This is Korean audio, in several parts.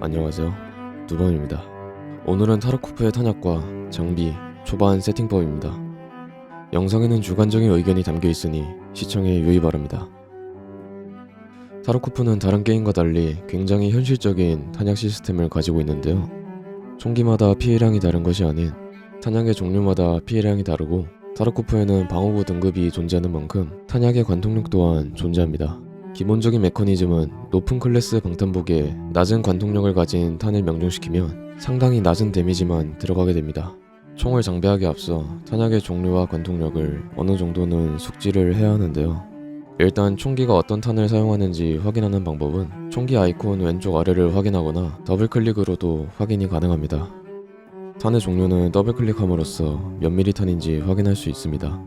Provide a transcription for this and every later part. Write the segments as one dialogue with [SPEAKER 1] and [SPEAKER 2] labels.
[SPEAKER 1] 안녕하세요. 두범입니다. 오늘은 타르코프의 탄약과 장비, 초반 세팅법입니다. 영상에는 주관적인 의견이 담겨 있으니 시청에 유의 바랍니다. 타르코프는 다른 게임과 달리 굉장히 현실적인 탄약 시스템을 가지고 있는데요. 총기마다 피해량이 다른 것이 아닌 탄약의 종류마다 피해량이 다르고 타르코프에는 방어구 등급이 존재하는 만큼 탄약의 관통력 또한 존재합니다. 기본적인 메커니즘은 높은 클래스 방탄복에 낮은 관통력을 가진 탄을 명중시키면 상당히 낮은 데미지만 들어가게 됩니다. 총을 장비하기 앞서 탄약의 종류와 관통력을 어느 정도는 숙지를 해야 하는데요. 일단 총기가 어떤 탄을 사용하는지 확인하는 방법은 총기 아이콘 왼쪽 아래를 확인하거나 더블 클릭으로도 확인이 가능합니다. 탄의 종류는 더블 클릭함으로써 몇 미리 탄인지 확인할 수 있습니다.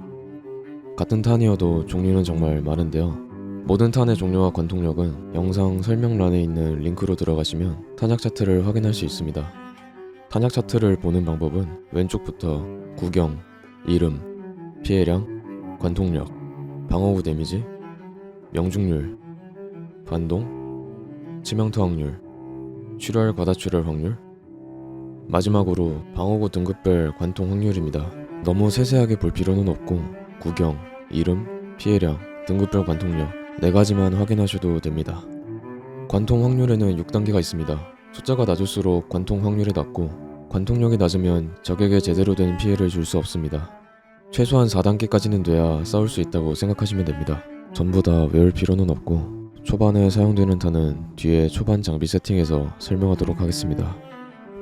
[SPEAKER 1] 같은 탄이어도 종류는 정말 많은데요. 모든 탄의 종류와 관통력은 영상 설명란에 있는 링크로 들어가시면 탄약 차트를 확인할 수 있습니다. 탄약 차트를 보는 방법은 왼쪽부터 구경, 이름, 피해량, 관통력, 방어구 데미지, 명중률, 반동, 치명타 확률, 출혈 과다 출혈 확률, 마지막으로 방어구 등급별 관통 확률입니다. 너무 세세하게 볼 필요는 없고 구경, 이름, 피해량, 등급별 관통력 네 가지만 확인하셔도 됩니다. 관통 확률에는 6단계가 있습니다. 숫자가 낮을수록 관통 확률이 낮고 관통력이 낮으면 적에게 제대로 된 피해를 줄 수 없습니다. 최소한 4단계까지는 돼야 싸울 수 있다고 생각하시면 됩니다. 전부 다 외울 필요는 없고 초반에 사용되는 탄은 뒤에 초반 장비 세팅에서 설명하도록 하겠습니다.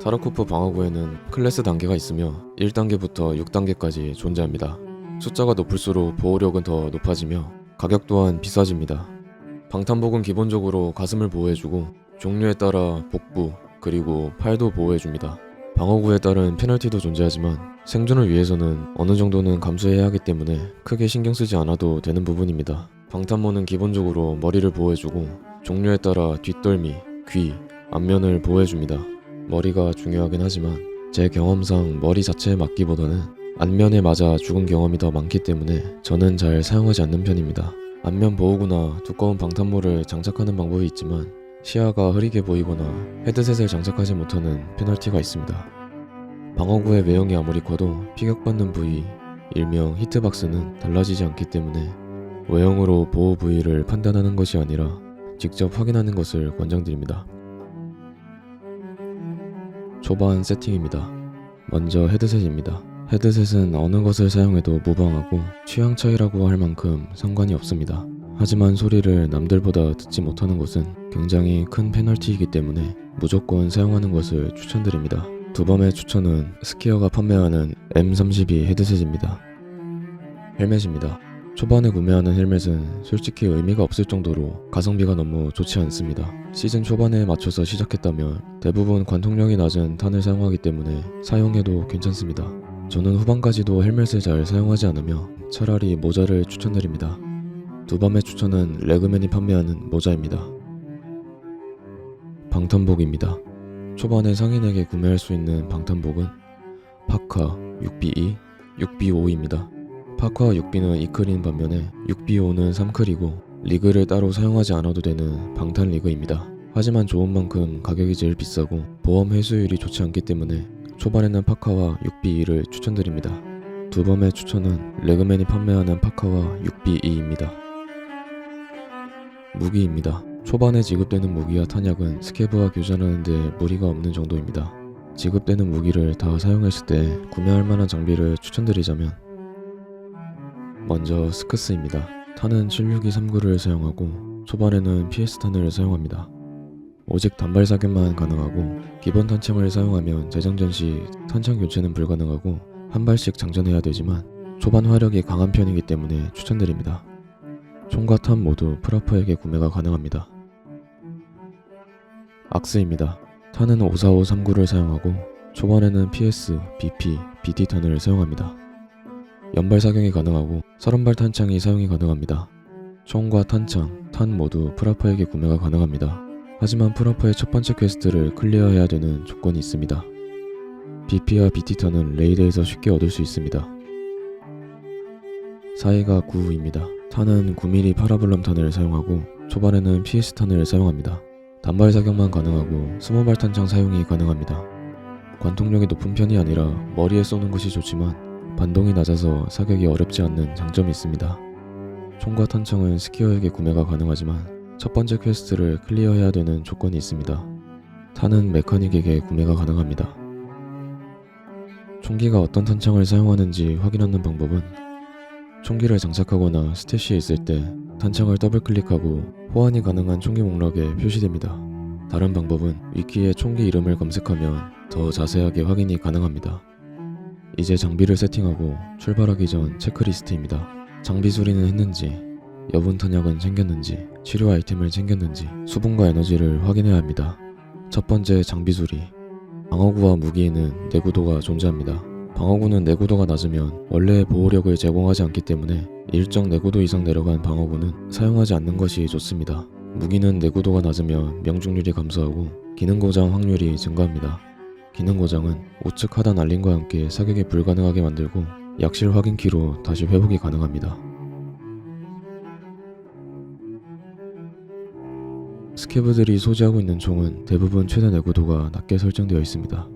[SPEAKER 1] 타르코프 방어구에는 클래스 단계가 있으며 1단계부터 6단계까지 존재합니다. 숫자가 높을수록 보호력은 더 높아지며 가격 또한 비싸집니다. 방탄복은 기본적으로 가슴을 보호해주고 종류에 따라 복부 그리고 팔도 보호해줍니다. 방어구에 따른 페널티도 존재하지만 생존을 위해서는 어느 정도는 감수해야 하기 때문에 크게 신경 쓰지 않아도 되는 부분입니다. 방탄모는 기본적으로 머리를 보호해주고 종류에 따라 뒷덜미, 귀, 앞면을 보호해줍니다. 머리가 중요하긴 하지만 제 경험상 머리 자체에 맞기보다는 안면에 맞아 죽은 경험이 더 많기 때문에 저는 잘 사용하지 않는 편입니다. 안면 보호구나 두꺼운 방탄모를 장착하는 방법이 있지만 시야가 흐리게 보이거나 헤드셋을 장착하지 못하는 페널티가 있습니다. 방어구의 외형이 아무리 커도 피격받는 부위, 일명 히트박스는 달라지지 않기 때문에 외형으로 보호 부위를 판단하는 것이 아니라 직접 확인하는 것을 권장드립니다. 초반 세팅입니다. 먼저 헤드셋입니다. 헤드셋은 어느 것을 사용해도 무방하고 취향 차이라고 할 만큼 상관이 없습니다. 하지만 소리를 남들보다 듣지 못하는 것은 굉장히 큰 페널티이기 때문에 무조건 사용하는 것을 추천드립니다. 두 번의 추천은 스키어가 판매하는 M32 헤드셋입니다. 헬멧입니다. 초반에 구매하는 헬멧은 솔직히 의미가 없을 정도로 가성비가 너무 좋지 않습니다. 시즌 초반에 맞춰서 시작했다면 대부분 관통력이 낮은 탄을 사용하기 때문에 사용해도 괜찮습니다. 저는 후반까지도 헬멧을 잘 사용하지 않으며 차라리 모자를 추천드립니다. 두 번의 추천은 레그맨이 판매하는 모자입니다. 방탄복입니다. 초반에 상인에게 구매할 수 있는 방탄복은 파카 6B2, 6B5입니다. 파카와 6B는 2클인 반면에 6B5는 3클이고 리그를 따로 사용하지 않아도 되는 방탄 리그입니다. 하지만 좋은 만큼 가격이 제일 비싸고 보험 회수율이 좋지 않기 때문에 초반에는 파카와 6B2를 추천드립니다. 두 번의 추천은 레그맨이 판매하는 파카와 6B2입니다. 무기입니다. 초반에 지급되는 무기와 탄약은 스케브와 교전하는데 무리가 없는 정도입니다. 지급되는 무기를 다 사용했을 때 구매할 만한 장비를 추천드리자면 먼저 스크스입니다. 탄은 762 3구를 사용하고 초반에는 PS 탄을 사용합니다. 오직 단발 사격만 가능하고 기본 탄창을 사용하면 재장전 시 탄창 교체는 불가능하고 한 발씩 장전해야 되지만 초반 화력이 강한 편이기 때문에 추천드립니다. 총과 탄 모두 프라퍼에게 구매가 가능합니다. 악스입니다. 탄은 545 3구를 사용하고 초반에는 PS, BP, BT 탄을 사용합니다. 연발 사격이 가능하고 30발 탄창이 사용이 가능합니다. 총과 탄창, 탄 모두 프라퍼에게 구매가 가능합니다. 하지만 프라퍼의 첫 번째 퀘스트를 클리어해야 되는 조건이 있습니다. BP와 BT탄은 레이드에서 쉽게 얻을 수 있습니다. 사이가 9입니다. 탄은 9mm 파라블럼 탄을 사용하고 초반에는 PS 탄을 사용합니다. 단발 사격만 가능하고 스모발 탄창 사용이 가능합니다. 관통력이 높은 편이 아니라 머리에 쏘는 것이 좋지만 반동이 낮아서 사격이 어렵지 않는 장점이 있습니다. 총과 탄창은 스키어에게 구매가 가능하지만 첫 번째 퀘스트를 클리어해야 되는 조건이 있습니다. 탄은 메카닉에게 구매가 가능합니다. 총기가 어떤 탄창을 사용하는지 확인하는 방법은 총기를 장착하거나 스태시에 있을 때 탄창을 더블 클릭하고 호환이 가능한 총기 목록에 표시됩니다. 다른 방법은 위키에 총기 이름을 검색하면 더 자세하게 확인이 가능합니다. 이제 장비를 세팅하고 출발하기 전 체크리스트입니다. 장비 수리는 했는지, 여분 탄약은 챙겼는지, 치료 아이템을 챙겼는지, 수분과 에너지를 확인해야 합니다. 첫 번째 장비 수리. 방어구와 무기에는 내구도가 존재합니다. 방어구는 내구도가 낮으면 원래의 보호력을 제공하지 않기 때문에 일정 내구도 이상 내려간 방어구는 사용하지 않는 것이 좋습니다. 무기는 내구도가 낮으면 명중률이 감소하고 기능 고장 확률이 증가합니다. 기능 고장은 우측 하단 알림과 함께 사격이 불가능하게 만들고 약실 확인키로 다시 회복이 가능합니다. 스케브들이 소지하고 있는 총은 대부분 최대 내구도가 낮게 설정되어 있습니다.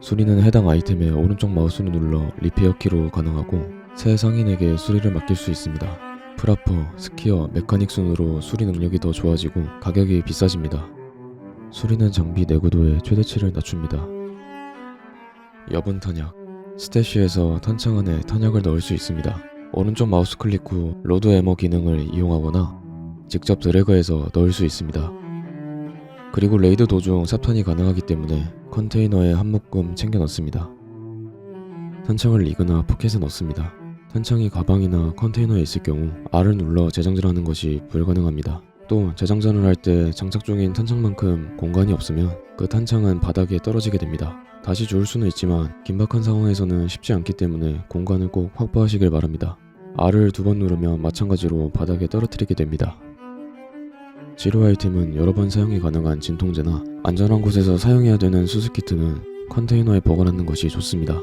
[SPEAKER 1] 수리는 해당 아이템의 오른쪽 마우스를 눌러 리페어 키로 가능하고 새 상인에게 수리를 맡길 수 있습니다. 프라퍼, 스키어, 메카닉 순으로 수리 능력이 더 좋아지고 가격이 비싸집니다. 수리는 장비 내구도의 최대치를 낮춥니다. 여분 탄약 스태시에서 탄창 안에 탄약을 넣을 수 있습니다. 오른쪽 마우스 클릭 후 로드 에머 기능을 이용하거나 직접 드래그해서 넣을 수 있습니다. 그리고 레이드 도중 삽탄이 가능하기 때문에 컨테이너에 한 묶음 챙겨 넣습니다. 탄창을 리그나 포켓에 넣습니다. 탄창이 가방이나 컨테이너에 있을 경우 R을 눌러 재장전하는 것이 불가능합니다. 또 재장전을 할 때 장착 중인 탄창만큼 공간이 없으면 그 탄창은 바닥에 떨어지게 됩니다. 다시 주울 수는 있지만 긴박한 상황에서는 쉽지 않기 때문에 공간을 꼭 확보하시길 바랍니다. R을 두 번 누르면 마찬가지로 바닥에 떨어뜨리게 됩니다. 치료 아이템은 여러 번 사용이 가능한 진통제나 안전한 곳에서 사용해야 되는 수습키트는 컨테이너에 보관하는 것이 좋습니다.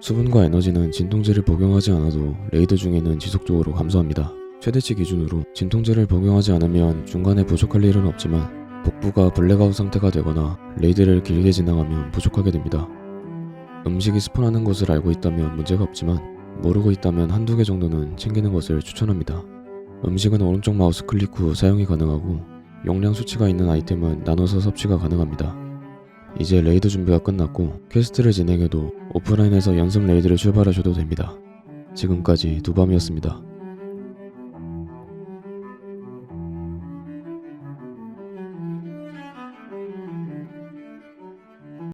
[SPEAKER 1] 수분과 에너지는 진통제를 복용하지 않아도 레이드 중에는 지속적으로 감소합니다. 최대치 기준으로 진통제를 복용하지 않으면 중간에 부족할 일은 없지만 복부가 블랙아웃 상태가 되거나 레이드를 길게 진행하면 부족하게 됩니다. 음식이 스폰하는 것을 알고 있다면 문제가 없지만 모르고 있다면 한두 개 정도는 챙기는 것을 추천합니다. 음식은 오른쪽 마우스 클릭 후 사용이 가능하고 용량 수치가 있는 아이템은 나눠서 섭취가 가능합니다. 이제 레이드 준비가 끝났고 퀘스트를 진행해도 오프라인에서 연습 레이드를 출발하셔도 됩니다. 지금까지 두밤이었습니다.